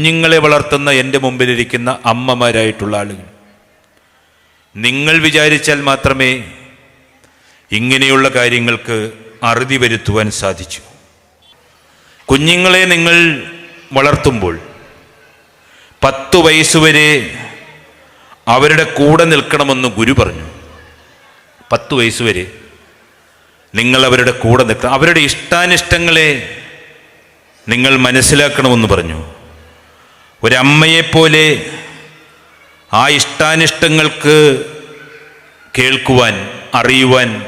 കുഞ്ഞുങ്ങളെ വളർത്തുന്ന എന്റെ മുമ്പിലിരിക്കുന്ന അമ്മമാരായിട്ടുള്ള ആളുകൾ. നിങ്ങൾ വിചാരിച്ചാൽ മാത്രമേ ഇങ്ങനെയുള്ള കാര്യങ്ങൾക്ക് അറുതി വരുത്തുവാൻ സാധിച്ചു. കുഞ്ഞുങ്ങളെ നിങ്ങൾ വളർത്തുമ്പോൾ പത്തു വയസ്സുവരെ അവരുടെ കൂടെ നിൽക്കണമെന്ന് ഗുരു പറഞ്ഞു. പത്തു വയസ്സുവരെ നിങ്ങൾ അവരുടെ കൂടെ നിൽക്കണം. അവരുടെ ഇഷ്ടാനിഷ്ടങ്ങളെ നിങ്ങൾ മനസ്സിലാക്കണമെന്ന് പറഞ്ഞു. ഒരമ്മയെപ്പോലെ ആ ഇഷ്ടാനിഷ്ടങ്ങൾക്ക് കേൾക്കുവാൻ അറിയുവാൻ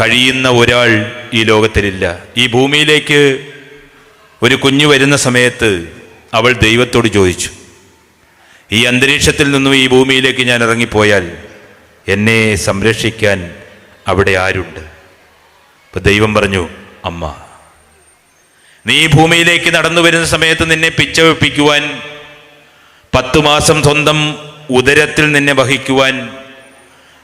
കഴിയുന്ന ഒരാൾ ഈ ലോകത്തിലില്ല. ഈ ഭൂമിയിലേക്ക് ഒരു കുഞ്ഞു വരുന്ന സമയത്ത് അവൾ ദൈവത്തോട് ചോദിച്ചു ഈ അന്തരീക്ഷത്തിൽ നിന്നും ഈ ഭൂമിയിലേക്ക് ഞാൻ ഇറങ്ങിപ്പോയാൽ എന്നെ സംരക്ഷിക്കാൻ അവിടെ ആരുണ്ട്? അപ്പം ദൈവം പറഞ്ഞു അമ്മ. നീ ഭൂമിയിലേക്ക് നടന്നു വരുന്ന സമയത്ത് നിന്നെ പിച്ചവെപ്പിക്കുവാൻ പത്തു മാസം സ്വന്തം ഉദരത്തിൽ നിന്നെ വഹിക്കുവാൻ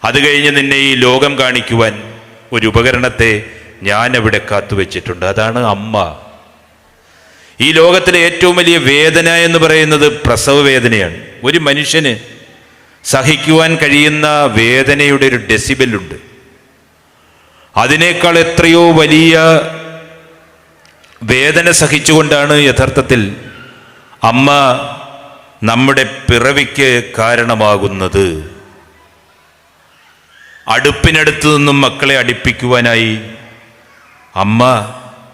അത് കഴിഞ്ഞ് നിന്നെ ഈ ലോകം കാണിക്കുവാൻ ഒരു ഉപകരണത്തെ ഞാൻ അവിടെ കാത്തു കാത്തുവെച്ചിട്ടുണ്ട്. അതാണ് അമ്മ. ഈ ലോകത്തിലെ ഏറ്റവും വലിയ വേദന എന്ന് പറയുന്നത് പ്രസവ വേദനയാണ് ഒരു മനുഷ്യന് സഹിക്കുവാൻ കഴിയുന്ന വേദനയുടെ ഒരു ഡെസിബലുണ്ട്. അതിനേക്കാൾ എത്രയോ വലിയ വേദന സഹിച്ചുകൊണ്ടാണ് യഥാർത്ഥത്തിൽ അമ്മ നമ്മുടെ പിറവിക്ക് കാരണമാകുന്നത്. അടുപ്പിനടുത്തു നിന്നും മക്കളെ അടുപ്പിക്കുവാനായി അമ്മ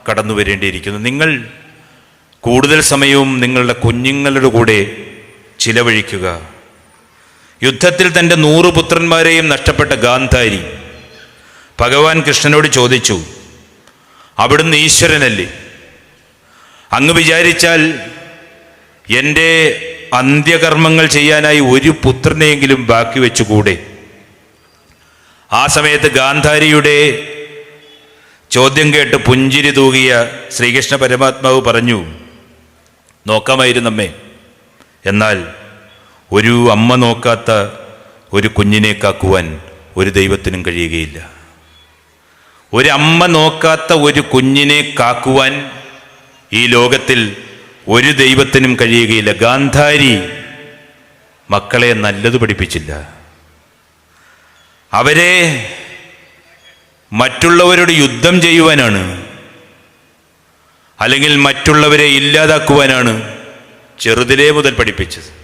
കടന്നു വരേണ്ടിയിരിക്കുന്നു. നിങ്ങൾ കൂടുതൽ സമയവും നിങ്ങളുടെ കുഞ്ഞുങ്ങളുടെ കൂടെ ചിലവഴിക്കുക. യുദ്ധത്തിൽ തന്റെ നൂറ് പുത്രന്മാരെയും നഷ്ടപ്പെട്ട ഗാന്ധാരി ഭഗവാൻ കൃഷ്ണനോട് ചോദിച്ചു അവിടുന്ന് ഈശ്വരനല്ലേ? അങ്ങ് വിചാരിച്ചാൽ എന്റെ അന്ത്യകർമ്മങ്ങൾ ചെയ്യാനായി ഒരു പുത്രനെയെങ്കിലും ബാക്കി വെച്ചുകൂടെ? ആ സമയത്ത് ഗാന്ധാരിയുടെ ചോദ്യം കേട്ട് പുഞ്ചിരി തൂകിയ ശ്രീകൃഷ്ണ പരമാത്മാവ് പറഞ്ഞു നോക്കാമായിരുന്നമ്മേ എന്നാൽ ഒരു അമ്മ നോക്കാത്ത ഒരു കുഞ്ഞിനെ കാക്കുവാൻ ഒരു ദൈവത്തിനും കഴിയുകയില്ല. ഒരു അമ്മ നോക്കാത്ത ഒരു കുഞ്ഞിനെ കാക്കുവാൻ ഈ ലോകത്തിൽ ഒരു ദൈവത്തിനും കഴിയുകയില്ല. ഗാന്ധാരി മക്കളെ നല്ലത് പഠിപ്പിച്ചില്ല. അവരെ മറ്റുള്ളവരോട് യുദ്ധം ചെയ്യുവാനാണ് അല്ലെങ്കിൽ മറ്റുള്ളവരെ ഇല്ലാതാക്കുവാനാണ് ചെറുതിലേ മുതൽ പഠിപ്പിച്ചത്.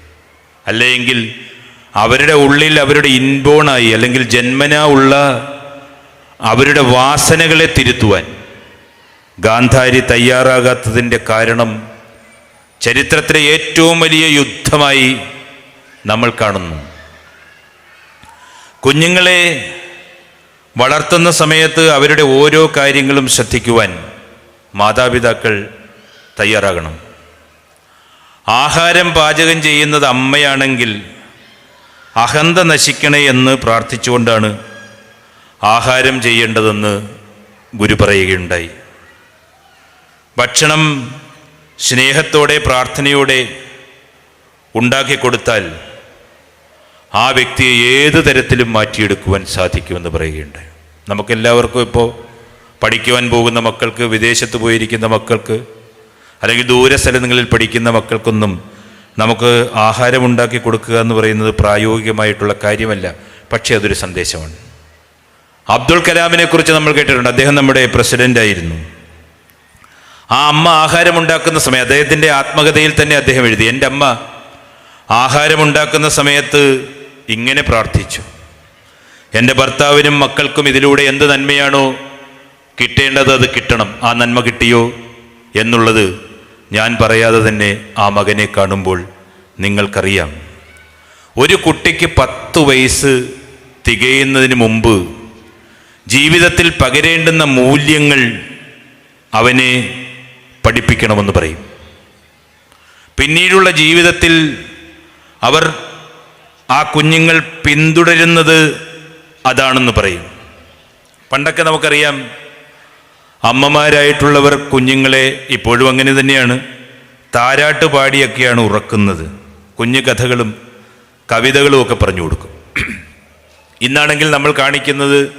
അല്ലെങ്കിൽ അവരുടെ ഉള്ളിൽ അവരുടെ ഇൻബോണായി അല്ലെങ്കിൽ ജന്മനാ ഉള്ള അവരുടെ വാസനകളെ തിരുത്തുവാൻ. ഗാന്ധാരി തയ്യാറാകാത്തതിന്റെ കാരണം ചരിത്രത്തിലെ ഏറ്റവും വലിയ യുദ്ധമായി നമ്മൾ കാണുന്നു. കുഞ്ഞുങ്ങളെ വളർത്തുന്ന സമയത്ത് അവരുടെ ഓരോ കാര്യങ്ങളും ശ്രദ്ധിക്കുവാൻ മാതാപിതാക്കൾ തയ്യാറാകണം. ആഹാരം പാചകം ചെയ്യുന്നത് അമ്മയാണെങ്കിൽ അഹന്ത നശിക്കണേ എന്ന് പ്രാർത്ഥിച്ചുകൊണ്ടാണ് ആഹാരം ചെയ്യേണ്ടതെന്ന് ഗുരു പറയുകയുണ്ടായി. ഭക്ഷണം സ്നേഹത്തോടെ പ്രാർത്ഥനയോടെ ഉണ്ടാക്കി കൊടുത്താൽ ആ വ്യക്തിയെ ഏത് തരത്തിലും മാറ്റിയെടുക്കുവാൻ സാധിക്കുമെന്ന് പറയുകയുണ്ടായി നമുക്കെല്ലാവർക്കും ഇപ്പോൾ പഠിക്കുവാൻ പോകുന്ന മക്കൾക്ക് വിദേശത്ത് പോയിരിക്കുന്ന മക്കൾക്ക് അല്ലെങ്കിൽ ദൂര സ്ഥലങ്ങളിൽ പഠിക്കുന്ന മക്കൾക്കൊന്നും നമുക്ക് ആഹാരം ഉണ്ടാക്കി കൊടുക്കുക എന്ന് പറയുന്നത് പ്രായോഗികമായിട്ടുള്ള കാര്യമല്ല പക്ഷേ അതൊരു സന്ദേശമാണ്. അബ്ദുൾ കലാമിനെക്കുറിച്ച് നമ്മൾ കേട്ടിട്ടുണ്ട്. അദ്ദേഹം നമ്മുടെ പ്രസിഡന്റ് ആയിരുന്നു ആ അമ്മ ആഹാരം ഉണ്ടാക്കുന്ന സമയം അദ്ദേഹത്തിന്റെ ആത്മകഥയിൽ തന്നെ അദ്ദേഹം എഴുതി എന്റെ അമ്മ ആഹാരം ഉണ്ടാക്കുന്ന സമയത്ത് ഇങ്ങനെ പ്രാർത്ഥിച്ചു. എന്റെ ഭർത്താവിനും മക്കൾക്കും ഇതിലൂടെ എന്ത് നന്മയാണോ കിട്ടേണ്ടത് അത് കിട്ടണം. ആ നന്മ കിട്ടിയോ എന്നുള്ളത് ഞാൻ പറയാതെ തന്നെ ആ മകനെ കാണുമ്പോൾ നിങ്ങൾക്കറിയാം. ഒരു കുട്ടിക്ക് പത്ത് വയസ്സ് തികയുന്നതിന് മുമ്പ് ജീവിതത്തിൽ പകരേണ്ടുന്ന മൂല്യങ്ങൾ അവനെ പഠിപ്പിക്കണമെന്ന് പറയും. പിന്നീടുള്ള ജീവിതത്തിൽ അവർ ആ കുഞ്ഞുങ്ങൾ പിന്തുടരുന്നത് അതാണെന്ന് പറയും. പണ്ടൊക്കെ നമുക്കറിയാം അമ്മമാരായിട്ടുള്ളവർ കുഞ്ഞുങ്ങളെ ഇപ്പോഴും അങ്ങനെ തന്നെയാണ്. താരാട്ട് പാടിയൊക്കെയാണ് ഉറക്കുന്നത്. കുഞ്ഞു കഥകളും കവിതകളും ഒക്കെ പറഞ്ഞു കൊടുക്കും. ഇന്നാണെങ്കിൽ നമ്മൾ കാണിക്കുന്നത്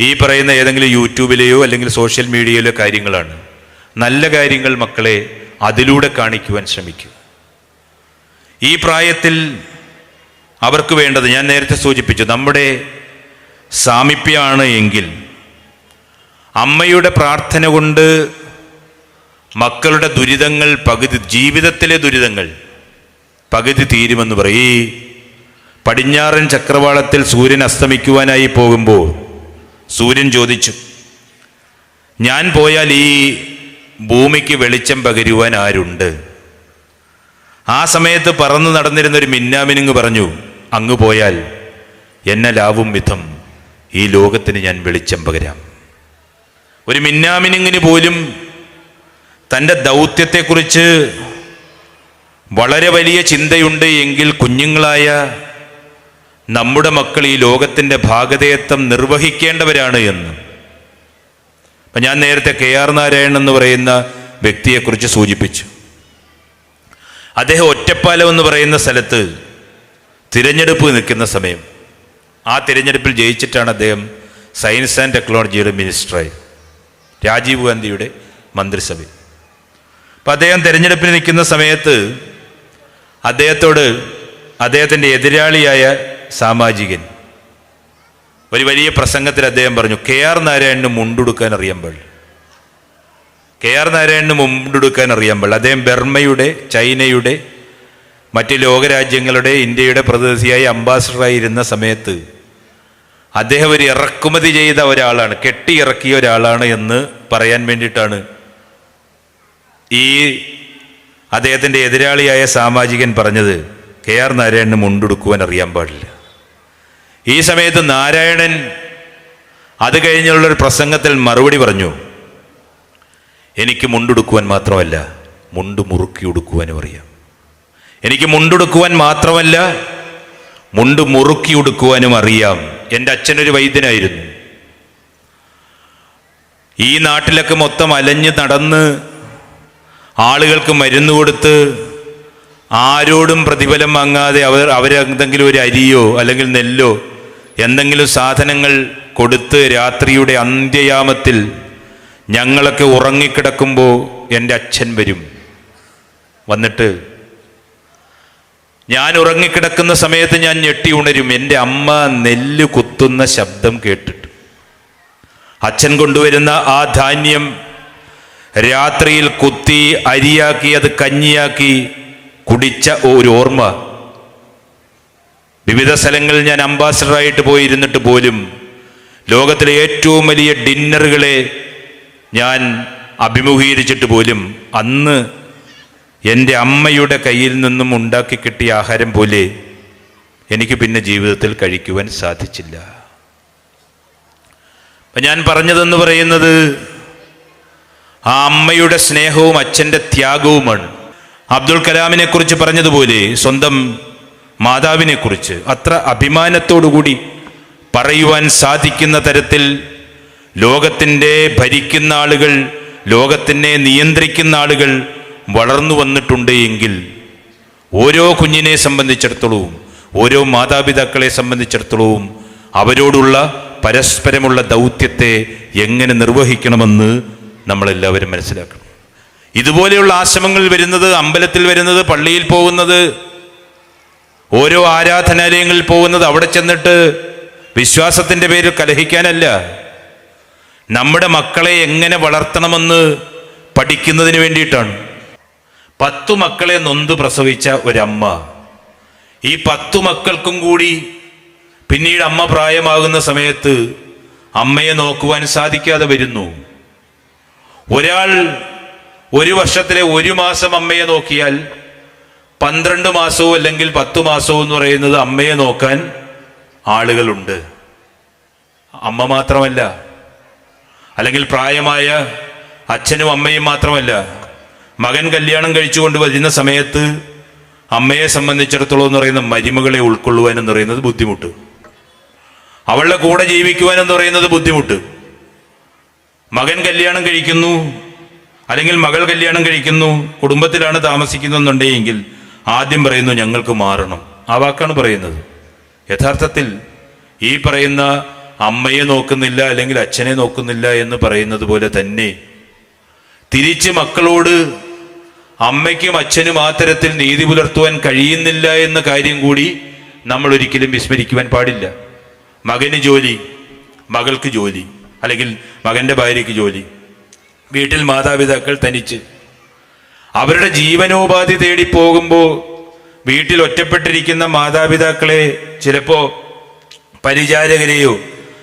ഈ പറയുന്ന ഏതെങ്കിലും യൂട്യൂബിലെയോ അല്ലെങ്കിൽ സോഷ്യൽ മീഡിയയിലോ കാര്യങ്ങളാണ്. നല്ല കാര്യങ്ങൾ മക്കളെ അതിലൂടെ കാണിക്കുവാൻ ശ്രമിക്കൂ. ഈ പ്രായത്തിൽ അവർക്ക് വേണ്ടത് ഞാൻ നേരത്തെ സൂചിപ്പിച്ചു നമ്മുടെ സാമീപ്യമാണ് എങ്കിൽ അമ്മയുടെ പ്രാർത്ഥന കൊണ്ട് മക്കളുടെ ദുരിതങ്ങൾ പകുതി ജീവിതത്തിലെ ദുരിതങ്ങൾ പകുതി തീരുമെന്ന് പറയും. ഈ പടിഞ്ഞാറൻ ചക്രവാളത്തിൽ സൂര്യൻ അസ്തമിക്കുവാനായി പോകുമ്പോൾ സൂര്യൻ ചോദിച്ചു ഞാൻ പോയാൽ ഈ ഭൂമിക്ക് വെളിച്ചം പകരുവാൻ ആരുണ്ട്? ആ സമയത്ത് പറന്നു നടന്നിരുന്ന ഒരു മിന്നാമിനുങ്ങ് പറഞ്ഞു അങ്ങ് പോയാൽ എന്നെ ലാവും വിധം ഈ ലോകത്തിന് ഞാൻ വെളിച്ചം പകരാം. ഒരു മിന്നാമിനുങ്ങിന് പോലും തന്റെ ദൗത്യത്തെക്കുറിച്ച് വളരെ വലിയ ചിന്തയുണ്ട് എങ്കിൽ കുഞ്ഞുങ്ങളായ നമ്മുടെ മക്കൾ ഈ ലോകത്തിന്റെ ഭാഗതയത്വം നിർവഹിക്കേണ്ടവരാണ് എന്ന്. അപ്പം ഞാൻ നേരത്തെ കെ ആർ നാരായണൻ എന്ന് പറയുന്ന വ്യക്തിയെക്കുറിച്ച് സൂചിപ്പിച്ചു. അദ്ദേഹം ഒറ്റപ്പാലം എന്ന് പറയുന്ന സ്ഥലത്ത് തിരഞ്ഞെടുപ്പ് നിൽക്കുന്ന സമയം. ആ തിരഞ്ഞെടുപ്പിൽ ജയിച്ചിട്ടാണ് അദ്ദേഹം സയൻസ് ആൻഡ് ടെക്നോളജിയുടെ മിനിസ്റ്ററായി. രാജീവ് ഗാന്ധിയുടെ മന്ത്രിസഭയിൽ. അപ്പം അദ്ദേഹം തിരഞ്ഞെടുപ്പിന് നിൽക്കുന്ന സമയത്ത് അദ്ദേഹത്തോട് അദ്ദേഹത്തിന്റെ എതിരാളിയായ സാമാജികൻ ഒരു വലിയ പ്രസംഗത്തിൽ അദ്ദേഹം പറഞ്ഞു കെ ആർ നാരായണന് മുണ്ടുടുക്കാൻ അറിയാൻ പാടില്ല. കെ ആർ നാരായണന് മുണ്ടുടുക്കാൻ അറിയാൻ പാടില്ല. അദ്ദേഹം ബർമ്മയുടെ ചൈനയുടെ മറ്റ് ലോകരാജ്യങ്ങളുടെ ഇന്ത്യയുടെ പ്രതിനിധിയായി അംബാസിഡറായിരുന്ന സമയത്ത് അദ്ദേഹം ഒരു ഇറക്കുമതി ചെയ്ത ഒരാളാണ് കെട്ടി ഇറക്കിയ ഒരാളാണ് എന്ന് പറയാൻ വേണ്ടിയിട്ടാണ് ഈ അദ്ദേഹത്തിന്റെ എതിരാളിയായ സാമാജികൻ പറഞ്ഞത് കെ ആർ നാരായണന് മുണ്ടുടുക്കുവാൻ അറിയാൻ പാടില്ല. ഈ സമയത്ത് നാരായണൻ അത് കഴിഞ്ഞുള്ളൊരു പ്രസംഗത്തിൽ മറുപടി പറഞ്ഞു എനിക്ക് മുണ്ടുടുക്കുവാൻ മാത്രമല്ല മുണ്ട് മുറുക്കി ഉടുക്കുവാനും അറിയാം. എനിക്ക് മുണ്ടുടുക്കുവാൻ മാത്രമല്ല മുണ്ട് മുറുക്കി ഉടുക്കുവാനും അറിയാം. എന്റെ അച്ഛനൊരു വൈദ്യനായിരുന്നു. ഈ നാട്ടിലൊക്കെ മൊത്തം അലഞ്ഞ് നടന്ന് ആളുകൾക്ക് മരുന്ന് കൊടുത്ത് ആരോടും പ്രതിഫലം വാങ്ങാതെ അവർ അവരെന്തെങ്കിലും ഒരു അരിയോ അല്ലെങ്കിൽ നെല്ലോ എന്തെങ്കിലും സാധനങ്ങൾ കൊടുത്ത് രാത്രിയുടെ അന്ത്യയാമത്തിൽ ഞങ്ങളൊക്കെ ഉറങ്ങിക്കിടക്കുമ്പോൾ എന്റെ അച്ഛൻ വരും. വന്നിട്ട് ഞാൻ ഉറങ്ങിക്കിടക്കുന്ന സമയത്ത് ഞാൻ ഞെട്ടി ഉണരും. എന്റെ അമ്മ നെല്ല് കുത്തുന്ന ശബ്ദം കേട്ടിട്ട്. അച്ഛൻ കൊണ്ടുവരുന്ന ആ ധാന്യം രാത്രിയിൽ കുത്തി അരിയാക്കി അത് കഞ്ഞിയാക്കി കുടിച്ച ഒരു ഓർമ്മ. വിവിധ സ്ഥലങ്ങളിൽ ഞാൻ അംബാസഡറായിട്ട് പോയിരുന്നിട്ട് പോലും ലോകത്തിലെ ഏറ്റവും വലിയ ഡിന്നറുകളെ ഞാൻ അഭിമുഖീകരിച്ചിട്ട് പോലും അന്ന് എന്റെ അമ്മയുടെ കയ്യിൽ നിന്നും ഉണ്ടാക്കി കിട്ടിയ ആഹാരം പോലെ എനിക്ക് പിന്നെ ജീവിതത്തിൽ കഴിക്കുവാൻ സാധിച്ചില്ല. അപ്പം ഞാൻ പറഞ്ഞതെന്ന് പറയുന്നത് ആ അമ്മയുടെ സ്നേഹവും അച്ഛന്റെ ത്യാഗവുമാണ്. അബ്ദുൽ കലാമിനെ കുറിച്ച് പറഞ്ഞതുപോലെ സ്വന്തം മാതാവിനെ കുറിച്ച് അത്ര അഭിമാനത്തോടുകൂടി പറയുവാൻ സാധിക്കുന്ന തരത്തിൽ ലോകത്തിന്റെ ഭരിക്കുന്ന ആളുകൾ ലോകത്തിനെ നിയന്ത്രിക്കുന്ന ആളുകൾ വളർന്നു വന്നിട്ടുണ്ട് എങ്കിൽ ഓരോ കുഞ്ഞിനെ സംബന്ധിച്ചിടത്തോളവും ഓരോ മാതാപിതാക്കളെ സംബന്ധിച്ചിടത്തോളവും അവരോടുള്ള പരസ്പരമുള്ള ദൗത്യത്തെ എങ്ങനെ നിർവഹിക്കണമെന്ന് നമ്മളെല്ലാവരും മനസ്സിലാക്കണം. ഇതുപോലെയുള്ള ആശ്രമങ്ങൾ വരുന്നത് അമ്പലത്തിൽ വരുന്നത് പള്ളിയിൽ പോകുന്നത് ഓരോ ആരാധനാലയങ്ങളിൽ പോകുന്നത് അവിടെ ചെന്നിട്ട് വിശ്വാസത്തിന്റെ പേരിൽ കലഹിക്കാനല്ല. നമ്മുടെ മക്കളെ എങ്ങനെ വളർത്തണമെന്ന് പഠിക്കുന്നതിന് വേണ്ടിയിട്ടാണ്. പത്തു മക്കളെ നൊന്ത് പ്രസവിച്ച ഒരമ്മ. ഈ പത്തു മക്കൾക്കും കൂടി പിന്നീട് അമ്മ പ്രായമാകുന്ന സമയത്ത് അമ്മയെ നോക്കുവാൻ സാധിക്കാതെ വരുന്നു. ഒരാൾ ഒരു വർഷത്തിലെ ഒരു മാസം അമ്മയെ നോക്കിയാൽ പന്ത്രണ്ട് മാസവും അല്ലെങ്കിൽ പത്ത് മാസവും എന്ന് പറയുന്നത് അമ്മയെ നോക്കാൻ ആളുകളുണ്ട്. അമ്മ മാത്രമല്ല. അല്ലെങ്കിൽ പ്രായമായ അച്ഛനും അമ്മയും മാത്രമല്ല. മകൻ കല്യാണം കഴിച്ചുകൊണ്ട് വരുന്ന സമയത്ത് അമ്മയെ സംബന്ധിച്ചിടത്തോളം എന്ന് പറയുന്ന മരുമകളെ ഉൾക്കൊള്ളുവാൻ എന്ന് പറയുന്നത് ബുദ്ധിമുട്ട്. അവളുടെ കൂടെ ജീവിക്കുവാൻ എന്ന് പറയുന്നത് ബുദ്ധിമുട്ട്. മകൻ കല്യാണം കഴിക്കുന്നു. അല്ലെങ്കിൽ മകൾ കല്യാണം കഴിക്കുന്നു. കുടുംബത്തിലാണ് താമസിക്കുന്നുണ്ടെങ്കിൽ ആദ്യം പറയുന്നു ഞങ്ങൾക്ക് മാറണം. ആ വാക്കാണ് പറയുന്നത്. യഥാർത്ഥത്തിൽ ഈ പറയുന്ന അമ്മയെ നോക്കുന്നില്ല അല്ലെങ്കിൽ അച്ഛനെ നോക്കുന്നില്ല എന്ന് പറയുന്നത് പോലെ തന്നെ തിരിച്ച് മക്കളോട് അമ്മയ്ക്കും അച്ഛനും ആ തരത്തിൽ നീതി പുലർത്തുവാൻ കഴിയുന്നില്ല എന്ന കാര്യം കൂടി നമ്മൾ ഒരിക്കലും വിസ്മരിക്കുവാൻ പാടില്ല. മകന് ജോലി മകൾക്ക് ജോലി അല്ലെങ്കിൽ മകന്റെ ഭാര്യയ്ക്ക് ജോലി വീട്ടിൽ മാതാപിതാക്കൾ തനിച്ച് അവരുടെ ജീവനോപാധി തേടി പോകുമ്പോൾ വീട്ടിൽ ഒറ്റപ്പെട്ടിരിക്കുന്ന മാതാപിതാക്കളെ ചിലപ്പോൾ പരിചാരകരെയോ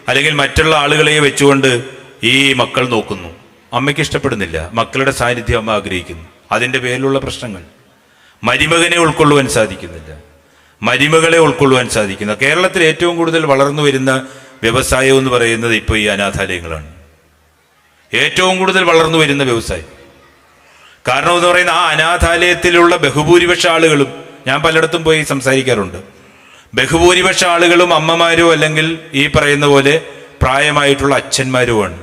അല്ലെങ്കിൽ മറ്റുള്ള ആളുകളെയോ വെച്ചുകൊണ്ട് ഈ മക്കൾ നോക്കുന്നു. അമ്മയ്ക്ക് ഇഷ്ടപ്പെടുന്നില്ല. മക്കളുടെ സാന്നിധ്യം അമ്മ ആഗ്രഹിക്കുന്നു. അതിന്റെ പേരിലുള്ള പ്രശ്നങ്ങൾ. മരുമകനെ ഉൾക്കൊള്ളുവാൻ സാധിക്കുന്നില്ല. മരുമകളെ ഉൾക്കൊള്ളുവാൻ സാധിക്കുന്ന. കേരളത്തിൽ ഏറ്റവും കൂടുതൽ വളർന്നു വരുന്ന വ്യവസായം എന്ന് പറയുന്നത് ഇപ്പോൾ ഈ അനാഥാലയങ്ങളാണ്. ഏറ്റവും കൂടുതൽ വളർന്നു വരുന്ന വ്യവസായം. കാരണം എന്ന് പറയുന്ന ആ അനാഥാലയത്തിലുള്ള ബഹുഭൂരിപക്ഷ ആളുകളും ഞാൻ പലയിടത്തും പോയി സംസാരിക്കാറുണ്ട്. ബഹുഭൂരിപക്ഷ ആളുകളും അമ്മമാരോ അല്ലെങ്കിൽ ഈ പറയുന്ന പോലെ പ്രായമായിട്ടുള്ള ആണ്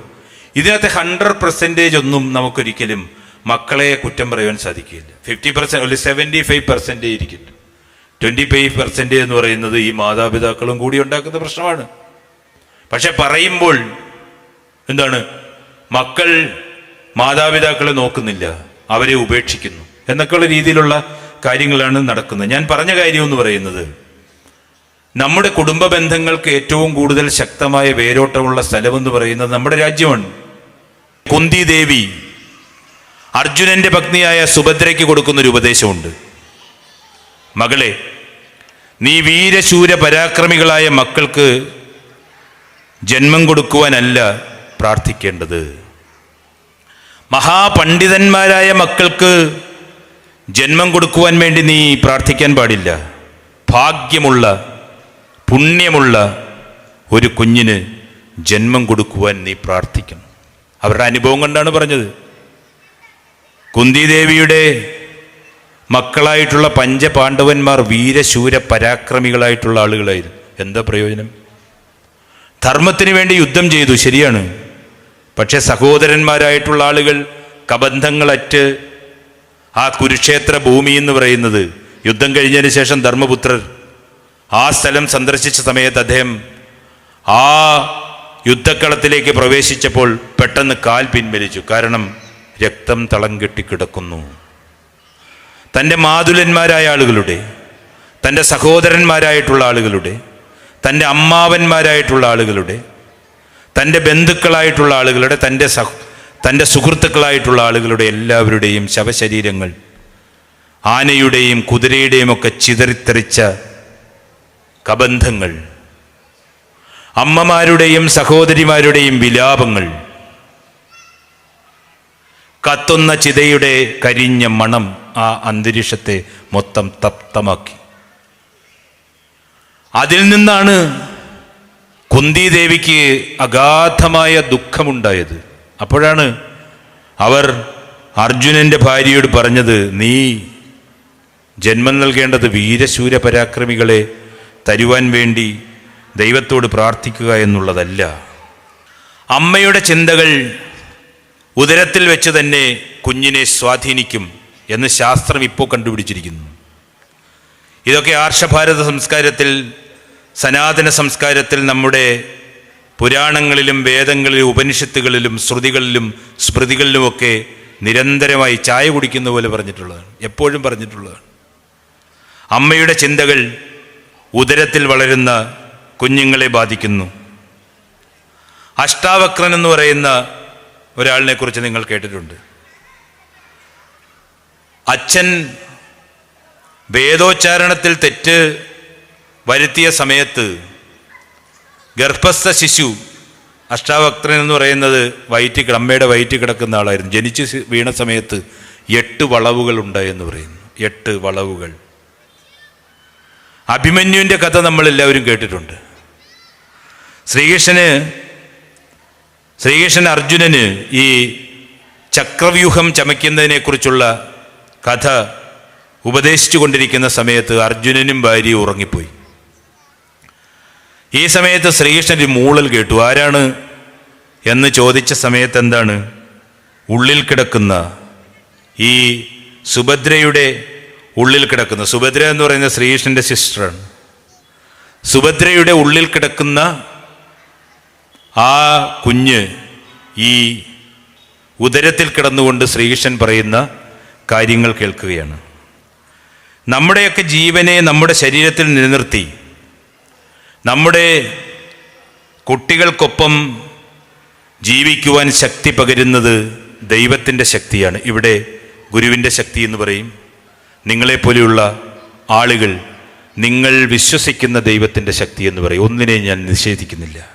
ഇതിനകത്ത് ഹൺഡ്രഡ് പെർസെന്റേജ് ഒന്നും നമുക്കൊരിക്കലും മക്കളെ കുറ്റം പറയാൻ സാധിക്കില്ല. ഫിഫ്റ്റി പെർസെന്റ് അല്ലെങ്കിൽ സെവന്റി ഫൈവ് പെർസെന്റേജ് ഇരിക്കില്ല ട്വന്റി ഫൈവ് പെർസെന്റേജ് എന്ന് പറയുന്നത് ഈ മാതാപിതാക്കളും കൂടി ഉണ്ടാക്കുന്ന പ്രശ്നമാണ്. പക്ഷെ പറയുമ്പോൾ എന്താണ്? മക്കൾ മാതാപിതാക്കളെ നോക്കുന്നില്ല. അവരെ ഉപേക്ഷിക്കുന്നു. എന്നൊക്കെയുള്ള രീതിയിലുള്ള കാര്യങ്ങളാണ് നടക്കുന്നത്. ഞാൻ പറഞ്ഞ കാര്യം എന്ന് പറയുന്നത് നമ്മുടെ കുടുംബ ബന്ധങ്ങൾക്ക് ഏറ്റവും കൂടുതൽ ശക്തമായ വേരോട്ടമുള്ള സ്ഥലമെന്ന് പറയുന്നത് നമ്മുടെ രാജ്യമാണ്. കുന്തി ദേവി അർജുനന്റെ പത്നിയായ സുഭദ്രയ്ക്ക് കൊടുക്കുന്ന ഒരു ഉപദേശമുണ്ട്. മകളെ നീ വീരശൂര പരാക്രമികളായ മക്കൾക്ക് ജന്മം കൊടുക്കുവാനല്ല പ്രാർത്ഥിക്കേണ്ടത്. മഹാപണ്ഡിതന്മാരായ മക്കൾക്ക് ജന്മം കൊടുക്കുവാൻ വേണ്ടി നീ പ്രാർത്ഥിക്കാൻ പാടില്ല. ഭാഗ്യമുള്ള പുണ്യമുള്ള ഒരു കുഞ്ഞിന് ജന്മം കൊടുക്കുവാൻ നീ പ്രാർത്ഥിക്കണം. അവരുടെ അനുഭവം കൊണ്ടാണ് പറഞ്ഞത്. കുന്തിദേവിയുടെ മക്കളായിട്ടുള്ള പഞ്ചപാണ്ഡവന്മാർ വീരശൂര പരാക്രമികളായിട്ടുള്ള ആളുകളായിരുന്നു. എന്താ പ്രയോജനം? ധർമ്മത്തിന് വേണ്ടി യുദ്ധം ചെയ്തു ശരിയാണ്. പക്ഷെ സഹോദരന്മാരായിട്ടുള്ള ആളുകൾ കബന്ധങ്ങളറ്റ് ആ കുരുക്ഷേത്ര ഭൂമി എന്ന് പറയുന്നത്. യുദ്ധം കഴിഞ്ഞതിന് ശേഷം ധർമ്മപുത്രർ ആ സ്ഥലം സന്ദർശിച്ച സമയത്ത് അദ്ദേഹം ആ യുദ്ധക്കളത്തിലേക്ക് പ്രവേശിച്ചപ്പോൾ പെട്ടെന്ന് കാൽ പിൻവലിച്ചു. കാരണം രക്തം തളം കെട്ടിക്കിടക്കുന്നു തന്റെ മാതുലന്മാരായ ആളുകളുടെ തന്റെ സഹോദരന്മാരായിട്ടുള്ള ആളുകളുടെ തന്റെ അമ്മാവന്മാരായിട്ടുള്ള ആളുകളുടെ തന്റെ ബന്ധുക്കളായിട്ടുള്ള ആളുകളുടെ തന്റെ സഹ തന്റെ സുഹൃത്തുക്കളായിട്ടുള്ള ആളുകളുടെ എല്ലാവരുടെയും ശവശരീരങ്ങൾ ആനയുടെയും കുതിരയുടെയും ഒക്കെ ചിതറിത്തെറിച്ച കബന്ധങ്ങൾ അമ്മമാരുടെയും സഹോദരിമാരുടെയും വിലാപങ്ങൾ കത്തുന്ന ചിതയുടെ കരിഞ്ഞ മണം ആ അന്തരീക്ഷത്തെ മൊത്തം തപ്തമാക്കി. അതിൽ നിന്നാണ് കുന്തി ദേവിക്ക് അഗാധമായ ദുഃഖമുണ്ടായത്. അപ്പോഴാണ് അവർ അർജുനന്റെ ഭാര്യയോട് പറഞ്ഞത് നീ ജന്മം നൽകേണ്ടത് വീരശൂര പരാക്രമികളെ തരുവാൻ വേണ്ടി ദൈവത്തോട് പ്രാർത്ഥിക്കുക എന്നുള്ളതല്ല. അമ്മയുടെ ചിന്തകൾ ഉദരത്തിൽ വെച്ച് തന്നെ കുഞ്ഞിനെ സ്വാധീനിക്കും എന്ന് ശാസ്ത്രം ഇപ്പോൾ കണ്ടുപിടിച്ചിരിക്കുന്നു. ഇതൊക്കെ ആർഷഭാരത സംസ്കാരത്തിൽ സനാതന സംസ്കാരത്തിൽ നമ്മുടെ പുരാണങ്ങളിലും വേദങ്ങളിലും ഉപനിഷത്തുകളിലും ശ്രുതികളിലും സ്മൃതികളിലുമൊക്കെ നിരന്തരമായി ചായ കുടിക്കുന്ന പോലെ പറഞ്ഞിട്ടുള്ളതാണ്. എപ്പോഴും പറഞ്ഞിട്ടുള്ളതാണ്. അമ്മയുടെ ചിന്തകൾ ഉദരത്തിൽ വളരുന്ന കുഞ്ഞുങ്ങളെ ബാധിക്കുന്നു. അഷ്ടാവക്രൻ എന്ന് പറയുന്ന ഒരാളിനെ കുറിച്ച് നിങ്ങൾ കേട്ടിട്ടുണ്ട്. അച്ഛൻ വേദോച്ചാരണത്തിൽ തെറ്റ് വരുത്തിയ സമയത്ത് ഗർഭസ്ഥ ശിശു അഷ്ടാവക്രൻ എന്ന് പറയുന്നത് വയറ്റിൽ കിട- അമ്മയുടെ വയറ്റിൽ കിടക്കുന്ന ആളായിരുന്നു. ജനിച്ച് വീണ സമയത്ത് എട്ട് വളവുകൾ ഉണ്ടായെന്ന് പറയുന്നു. എട്ട് വളവുകൾ. അഭിമന്യുവിന്റെ കഥ നമ്മൾ എല്ലാവരും കേട്ടിട്ടുണ്ട്. ശ്രീകൃഷ്ണന് ശ്രീകൃഷ്ണൻ അർജുനന് ഈ ചക്രവ്യൂഹം ചമയ്ക്കുന്നതിനെക്കുറിച്ചുള്ള കഥ ഉപദേശിച്ചു കൊണ്ടിരിക്കുന്ന സമയത്ത് അർജുനനും ഭാര്യയും ഉറങ്ങിപ്പോയി. ഈ സമയത്ത് ശ്രീകൃഷ്ണന്റെ മൂളൽ കേട്ടു. ആരാണ്? എന്ന് ചോദിച്ച സമയത്ത് എന്താണ്? ഉള്ളിൽ കിടക്കുന്ന ഈ സുഭദ്രയുടെ ഉള്ളിൽ കിടക്കുന്ന സുഭദ്ര എന്ന് പറയുന്ന ശ്രീകൃഷ്ണന്റെ സിസ്റ്ററാണ്. സുഭദ്രയുടെ ഉള്ളിൽ കിടക്കുന്ന ആ കുഞ്ഞ് ഈ ഉദരത്തിൽ കിടന്നുകൊണ്ട് ശ്രീകൃഷ്ണൻ പറയുന്ന കാര്യങ്ങൾ കേൾക്കുകയാണ്. നമ്മുടെയൊക്കെ ജീവനെ നമ്മുടെ ശരീരത്തിൽ നിലനിർത്തി നമ്മുടെ കുട്ടികൾക്കൊപ്പം ജീവിക്കുവാൻ ശക്തി പകരുന്നത് ദൈവത്തിന്റെ ശക്തിയാണ്. ഇവിടെ ഗുരുവിന്റെ ശക്തി എന്ന് പറയും. നിങ്ങളെപ്പോലെയുള്ള ആളുകൾ നിങ്ങൾ വിശ്വസിക്കുന്ന ദൈവത്തിന്റെ ശക്തി എന്ന് പറയും. ഒന്നിനെ ഞാൻ നിഷേധിക്കുന്നില്ല.